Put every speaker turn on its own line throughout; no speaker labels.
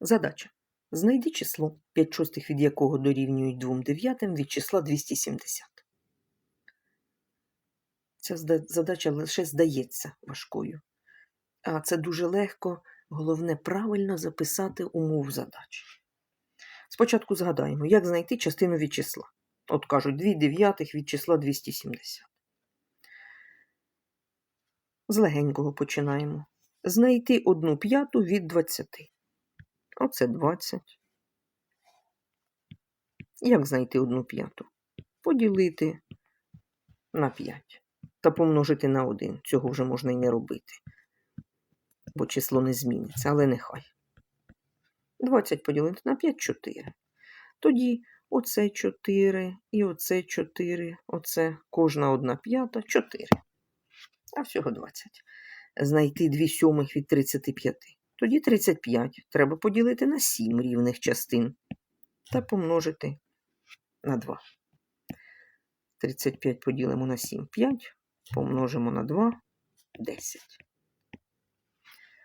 Задача. Знайди число, 5 шостих від якого дорівнюють 2 дев'ятим від числа 270. Ця задача лише здається важкою. А це дуже легко, головне правильно записати умов задачі. Спочатку згадаємо, як знайти частину від числа. От кажуть, 2 дев'ятих від числа 270. З легенького починаємо. Знайти одну п'яту від 20. Оце 20. Як знайти одну п'яту? Поділити на 5 та помножити на 1. Цього вже можна і не робити, бо число не зміниться, але нехай. 20 поділити на 5 4. Тоді оце 4 і оце 4, оце кожна одна п'ята 4. А всього 20. Знайти 2 сьомих від 35. Тоді 35 треба поділити на 7 рівних частин та помножити на 2. 35 поділимо на 7 5, помножимо на 2 10.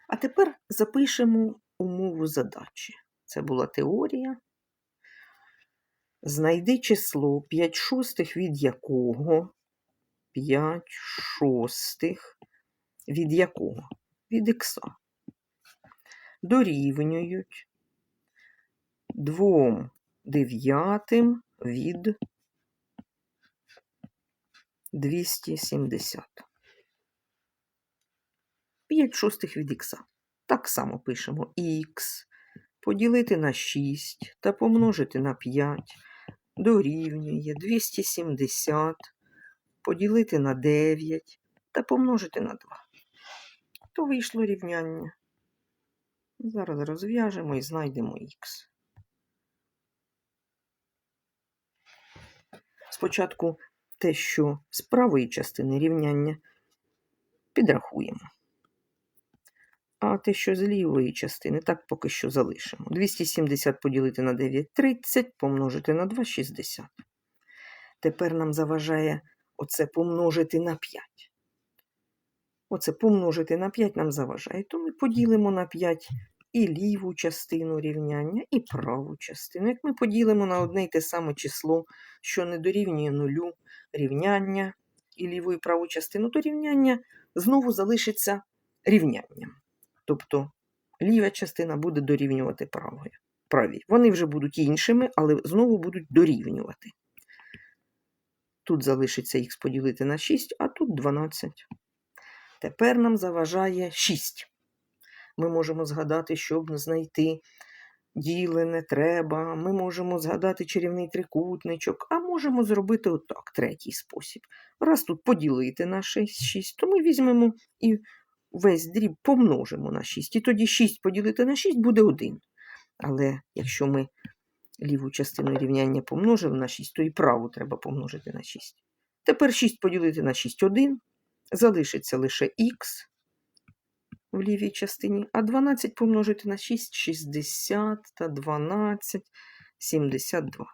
А тепер запишемо умову задачі. Це була теорія. Знайди число 5 шостих, від якого 5 шостих від якого? Від ікса. Дорівнюють 2 дев'ятим від 270. 5 шостих від х. Так само пишемо х поділити на 6 та помножити на 5 дорівнює 270 поділити на 9 та помножити на 2. То вийшло рівняння. Зараз розв'яжемо і знайдемо х. Спочатку те, що з правої частини рівняння підрахуємо. А те, що з лівої частини, так поки що залишимо. 270 поділити на 9 30, помножити на 2 60. Тепер нам заважає оце помножити на 5. Оце помножити на 5 нам заважає. То ми поділимо на 5 і ліву частину рівняння, і праву частину. Як ми поділимо на одне й те саме число, що не дорівнює нулю рівняння і ліву і праву частину, то рівняння знову залишиться рівнянням. Тобто ліва частина буде дорівнювати правою. правій. Вони вже будуть іншими, але знову будуть дорівнювати. Тут залишиться х поділити на 6, а тут 12. Тепер нам заважає 6. Ми можемо згадати, щоб знайти ділене треба. Ми можемо згадати чарівний трикутничок, а можемо зробити отак, третій спосіб. Раз тут поділити на 6, 6 то ми візьмемо і весь дріб помножимо на 6. І тоді 6 поділити на 6 буде 1. Але якщо ми ліву частину рівняння помножили на 6, то і праву треба помножити на 6. Тепер 6 поділити на 6 1. Залишиться лише х в лівій частині, а 12 помножити на 6 60 та 12 72.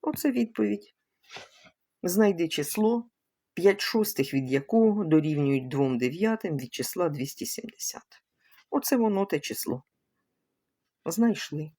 Оце відповідь. Знайди число 5 шостих від якого дорівнюють 2 дев'ятим від числа 270. Оце воно те число. Знайшли.